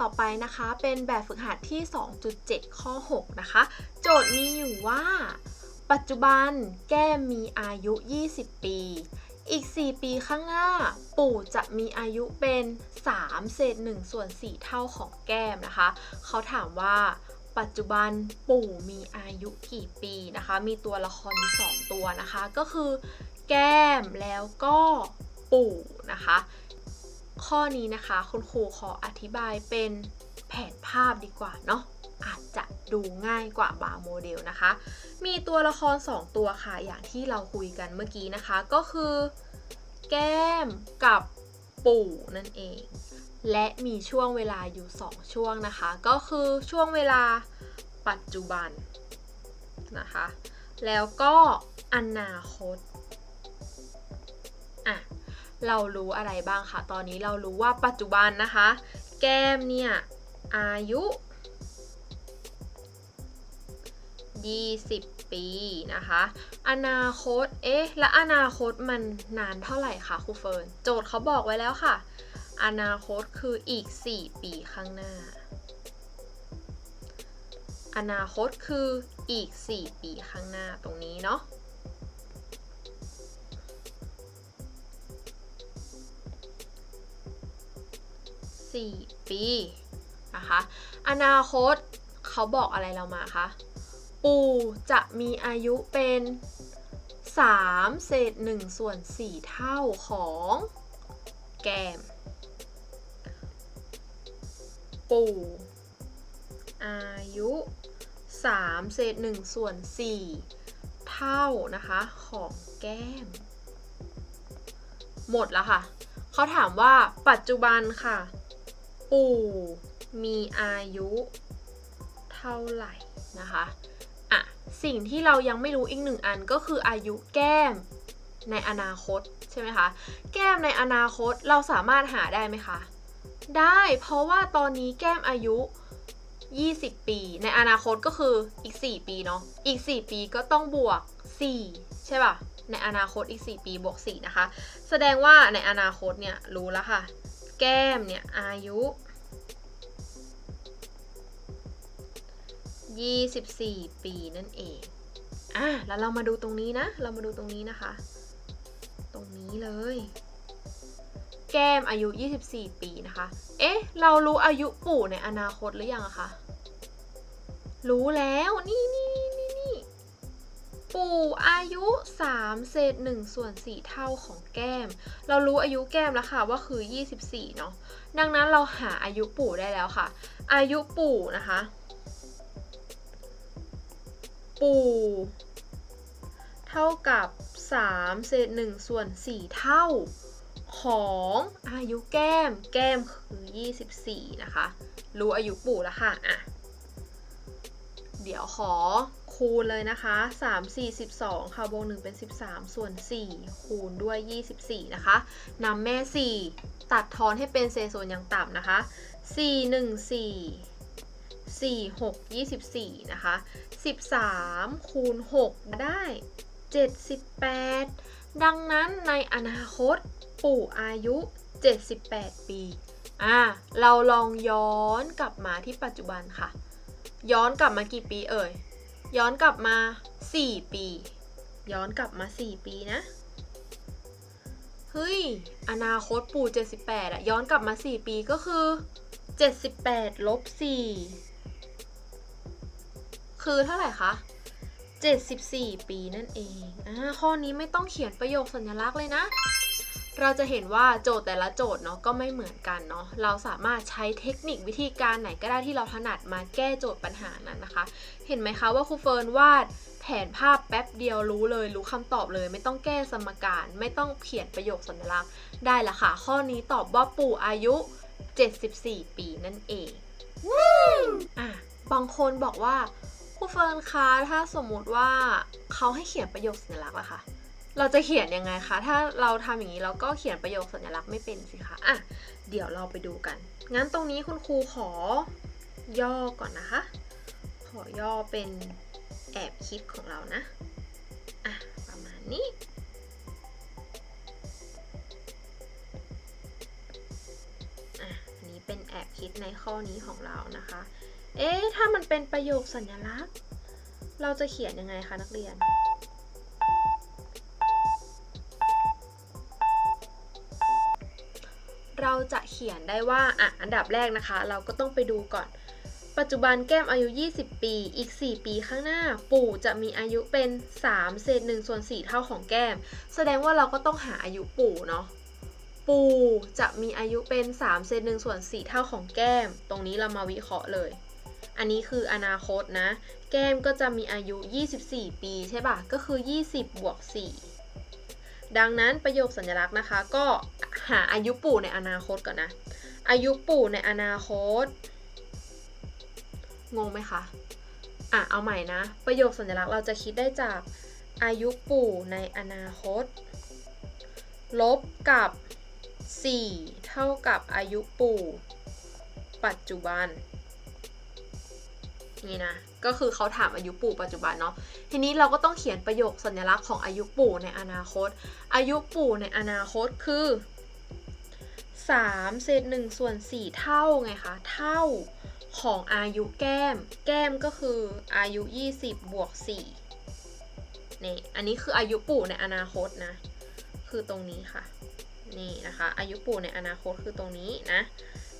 ต่อไปนะคะเป็นแบบฝึกหัดที่ 2.7 ข้อ 6 นะคะ โจทย์มีอยู่ว่า ปัจจุบันแก้มมีอายุ 20 ปี อีก 4 ปีข้างหน้า ปู่จะมีอายุเป็น 3 เศษ1ส่วน 4 เท่าของแก้มนะคะ เขาถามว่าปัจจุบันปู่มีอายุกี่ปีนะคะ มีตัวละครอยู่2ตัวนะคะ ก็คือ แก้มแล้วก็ปู่นะคะ ข้อนี้นะคะ คุณครูขออธิบายเป็นแผนภาพดีกว่าเนาะอาจจะดูง่ายกว่าบาร์โมเดลนะคะ มีตัวละคร 2 ตัวค่ะ อย่างที่เราคุยกันเมื่อกี้นะคะ ก็คือ แก้มกับปู่นั่นเอง และมีช่วงเวลาอยู่ 2 ช่วงนะคะ ก็คือช่วงเวลาปัจจุบันนะคะ แล้วก็อนาคต เรารู้อะไรบ้างคะ ตอนนี้เรารู้ว่าปัจจุบันนะคะ แก้มเนี่ยอายุ 20 ปีนะคะ อนาคต เอ๊ะ และอนาคตมันนานเท่าไหร่คะครูเฟิร์น โจทย์เขาบอกไว้แล้วค่ะ อนาคตคืออีก 4 ปีข้างหน้า อนาคตคืออีก 4 ปีข้างหน้าตรงนี้เนาะ 4 ปีนะคะ อนาคตเขาบอกอะไรเรามาคะ ปู่จะมีอายุเป็น 3 เศษ1ส่วน 4 เท่าของแก้มปู่ อายุ3เศษ1ส่วน 4 เท่านะคะของแก้ม หมดแล้วค่ะ เขาถามว่าปัจจุบันค่ะ ปู่มีอายุเท่าไหร่นะคะอะสิ่งที่เรายังไม่รู้อีกหนึ่งอันก็คืออายุแก้มในอนาคตใช่ไหมคะ แก้มในอนาคตเราสามารถหาได้ไหมคะ ได้เพราะว่าตอนนี้แก้มอายุ 20 ปี ในอนาคตก็คืออีก 4 ปีเนาะอีก 4 ปีก็ต้องบวก 4 ใช่ป่ะ ในอนาคตอีก 4 ปีบวก 4 นะคะ แสดงว่าในอนาคตเนี่ยรู้แล้วค่ะ แก้มเนี่ยอายุ 24 ปีนั่นเอง อะ แล้วเรามาดูตรงนี้นะ เรามาดูตรงนี้นะคะ ตรงนี้เลย แก้มอายุ 24 ปีนะคะ เอ๊ะ เรารู้อายุปู่ในอนาคตหรือยังอะคะ รู้แล้ว นี่นี่นี่นี่ปู่อายุ 3 เศษ1ส่วน4เท่าของแก้ม เรารู้อายุแก้มแล้วค่ะว่าคือ 24 เนาะ ดังนั้นเราหาอายุปู่ได้แล้วค่ะ อายุปู่นะคะ ปู่เท่ากับ 3 เศษ 1 ส่วน 4 เท่าของอายุแก้ม แก้มคือ 24 นะคะ รู้อายุปู่แล้วค่ะ อะ เดี๋ยวขอคูณเลยนะคะ 3 4 12 ค่ะ บวก1เป็น 13 ส่วน 4 คูณด้วย 24 นะคะ นำแม่ 4 ตัดทอนให้เป็นเศษส่วนอย่างต่ำนะคะ 4 1 4 4 6 24 นะคะ 13 คูณ 6 ได้ 78 ดังนั้นในอนาคตปู่อายุ 78 ปี อะเราลองย้อนกลับมาที่ปัจจุบันค่ะ ย้อนกลับมากี่ปีเอ่ย ย้อนกลับมา 4 ปี ย้อนกลับมา 4 ปีนะ เฮ้ย อนาคตปู่ 78อะย้อนกลับมา 4 ปีก็คือ78ลบ4 คือเท่าไหร่คะ 74 ปีนั่นเองอ่าข้อนี้ไม่ต้องเขียนประโยคสัญลักษณ์เลยนะ เราจะเห็นว่าโจทย์แต่ละโจทย์เนาะก็ไม่เหมือนกันเนาะ เราสามารถใช้เทคนิควิธีการไหนก็ได้ที่เราถนัดมาแก้โจทย์ปัญหานั้นนะคะ เห็นไหมคะว่าครูเฟิร์นวาดแผนภาพแป๊บเดียวรู้เลย รู้คำตอบเลย ไม่ต้องแก้สมการ ไม่ต้องเขียนประโยคสัญลักษณ์ ได้ละค่ะ ข้อนี้ตอบว่าปู่อายุ 74 ปีนั่นเองอะบางคนบอกว่า ครูเฟิร์นคะ ถ้าสมมุติว่าเขาให้เขียนประโยคสัญลักษณ์ละคะเราจะเขียนยังไงคะ ถ้าเราทำอย่างนี้เราก็เขียนประโยคสัญลักษณ์ไม่เป็นสิคะ อะ เดี๋ยวเราไปดูกัน งั้นตรงนี้คุณครูขอย่อก่อนนะคะ ขอย่อเป็นแอบคิดของเรานะ อะ ประมาณนี้อะอันนี้เป็นแอบคิดในข้อนี้ของเรานะคะ เอ๊ะ ถ้ามันเป็นประโยคสัญลักษณ์ เราจะเขียนยังไงคะนักเรียน เราจะเขียนได้ว่า อะ อันดับแรกนะคะ เราก็ต้องไปดูก่อน ปัจจุบันแก้มอายุ 20 ปี อีก 4 ปีข้างหน้า ปู่จะมีอายุเป็น 3 เศษ1ส่วน 4 เท่าของแก้ม แสดงว่าเราก็ต้องหาอายุปู่เนาะปู่จะมีอายุเป็น3เศษ1ส่วน4เท่าของแก้ม ตรงนี้เรามาวิเคราะห์เลย อันนี้คืออนาคตนะ แก้มก็จะมีอายุ 24 ปีใช่ป่ะก็คือ 20 บวก 4 ดังนั้นประโยคสัญลักษณ์นะคะ ก็หาอายุปู่ในอนาคตก่อนนะ อายุปู่ในอนาคต งงไหมคะ อะ เอาใหม่นะ ประโยคสัญลักษณ์เราจะคิดได้จากอายุปู่ในอนาคต ลบกับ 4 เท่ากับอายุปู่ ปัจจุบัน นี่นะ ก็คือเขาถามอายุปู่ปัจจุบันเนาะ ทีนี้เราก็ต้องเขียนประโยคสัญลักษณ์ของอายุปู่ในอนาคต อายุปู่ในอนาคตคือ3เศษ1ส่วน4เท่าไงคะ เท่าของอายุแก้ม แก้มก็คืออายุ 20 บวก4นี่ อันนี้คืออายุปู่ในอนาคตนะ คือตรงนี้ค่ะ นี่นะคะ อายุปู่ในอนาคตคือตรงนี้นะ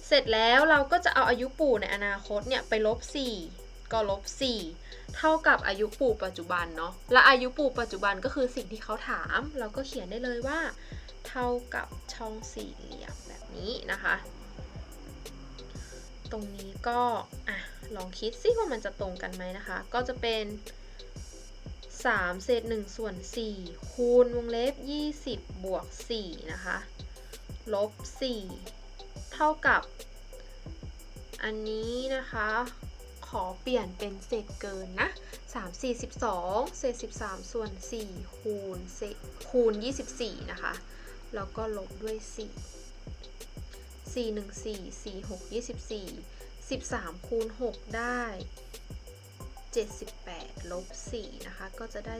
เสร็จแล้วเราก็จะเอาอายุปู่ในอนาคตเนี่ยไปลบ4 ก็ลบ 4 เท่ากับอายุปู่ปัจจุบันเนาะ และอายุปู่ปัจจุบันก็คือสิ่งที่เขาถาม เราก็เขียนได้เลยว่า เท่ากับช่องสี่เหลี่ยมแบบนี้นะคะ ตรงนี้ก็อะลองคิดซิว่ามันจะตรงกันไหมนะคะ ก็จะเป็น3เศษ1ส่วน4คูณวงเล็บ 20 บวก 4 นะคะ ลบ 4 เท่ากับ อันนี้นะคะ ขอเปลี่ยนเป็นเศษเกินนะ 3 4 12 เศษ 13 ส่วน 4 คูณเศษคูณ 24 นะคะ แล้วก็ลบด้วย 4 4 1 4 4 6 24 13 คูณ 6 ได้ 78 ลบ 4 นะคะ ก็จะได้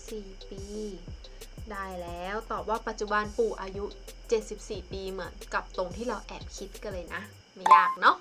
74 ปี ได้แล้วตอบว่าปัจจุบันปู่อายุ 74 ปีเหมือนกับตรงที่เราแอบคิดกันเลยนะ ไม่ยากเนาะ